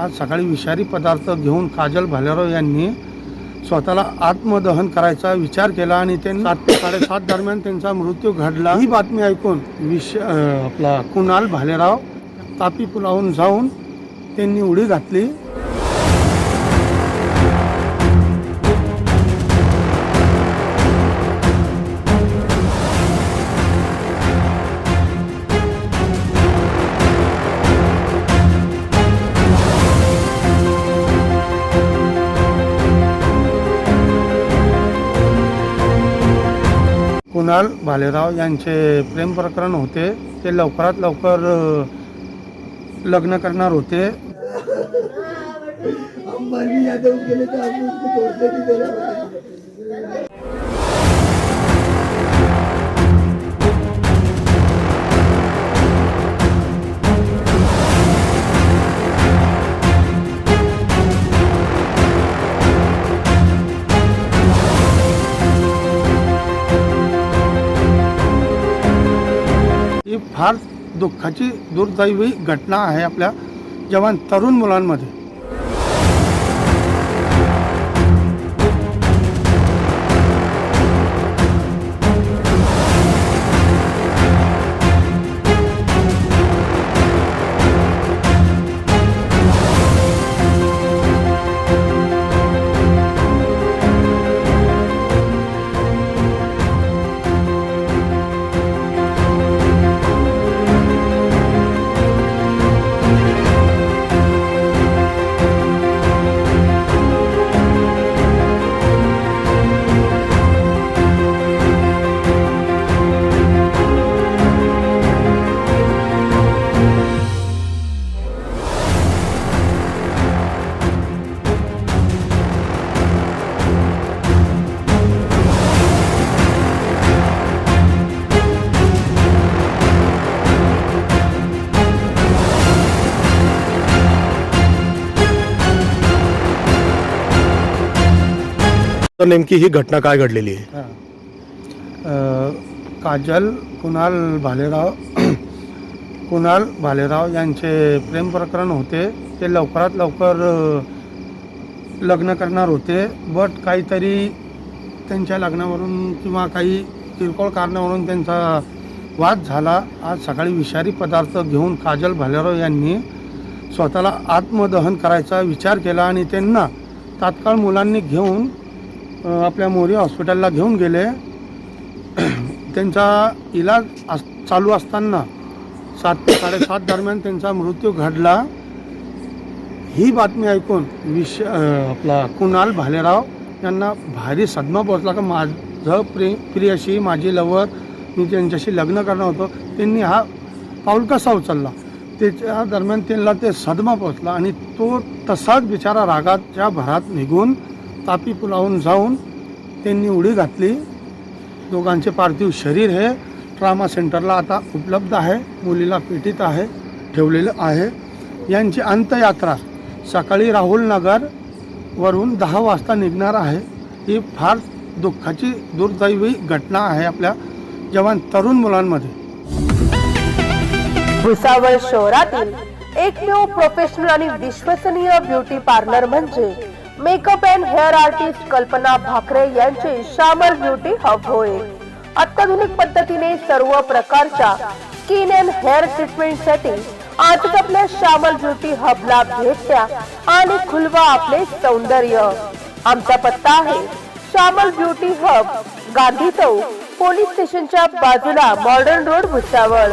आज सकाळी विषारी पदार्थ घेऊन काजल भालेराव यांनी स्वतःला आत्मदहन करायचा विचार केला आणि त्यांनी सात ते साडेसात दरम्यान त्यांचा मृत्यू घडला. ही बातमी ऐकून विश आपला कुणाल भालेराव तापी पुलावून जाऊन त्यांनी उडी घातली. कुणाल भालेराव यांचे प्रेम प्रकरण होते. ते लवकरात लवकर लग्न करणार होते. फार दुःखाची दुर्दैवी घटना आहे आपल्या जवान तरुण मुलांमध्ये. तर नेमकी ही घटना काय घडलेली आहे? हा. अ, काजल कुणाल भालेराव कुणाल भालेराव यांचे प्रेम प्रकरण होते. ते लवकरात लवकर अ, लग्न करणार होते. बट काहीतरी त्यांच्या लग्नावरून किंवा काही किरकोळ कारणावरून त्यांचा वाद झाला. आज सकाळी विषारी पदार्थ घेऊन काजल भालेराव यांनी स्वतःला आत्मदहन करायचा विचार केला आणि त्यांना तात्काळ मुलांनी घेऊन आपल्या मोरी हॉस्पिटलला घेऊन गेले. त्यांचा इलाज अस चालू असताना सात ते साडेसात दरम्यान त्यांचा मृत्यू घडला. ही बातमी ऐकून विष आपला कुणाल भालेराव यांना भारी सदमा पोचला का माझं प्रे प्रियशी माझी लवर मी त्यांच्याशी लग्न करणार होतो. त्यांनी हा पाऊल कसा उचलला? त्याच्या दरम्यान त्यांना ते सदमा पोचला आणि तो तसाच बिचारा रागाच्या भरात निघून तापी पुलावून जाऊन त्यांनी उडी घातली. दोघांचे पार्थिव शरीर हे ट्रामा सेंटरला आता उपलब्ध आहे मुलीला पेटीत आहे ठेवलेलं आहे. यांची अंत्ययात्रा सकाळी राहुल नगर वरून दहा वाजता निघणार आहे. ही फार दुःखाची दुर्दैवी घटना आहे आपल्या जवान तरुण मुलांमध्ये. भुसावळ शहरातील एकमेव प्रोफेशनल आणि विश्वसनीय ब्युटी पार्लर म्हणजे makeup and hair artist Kalpana Bhakare यांचे शामर ब्युटी हब होय अत्याधुनिक पद्धतीने सर्व प्रकारच्या स्किन अँड हेअर ट्रीटमेंटसाठी आजच आपल्या श्यामल ब्युटी हबला भेट द्या आणि खुलवा आपले सौंदर्य. आमचा पत्ता आहे श्यामल ब्युटी हब गांधी चौक पोलीस स्टेशनच्या बाजूला modern road Bhusawal.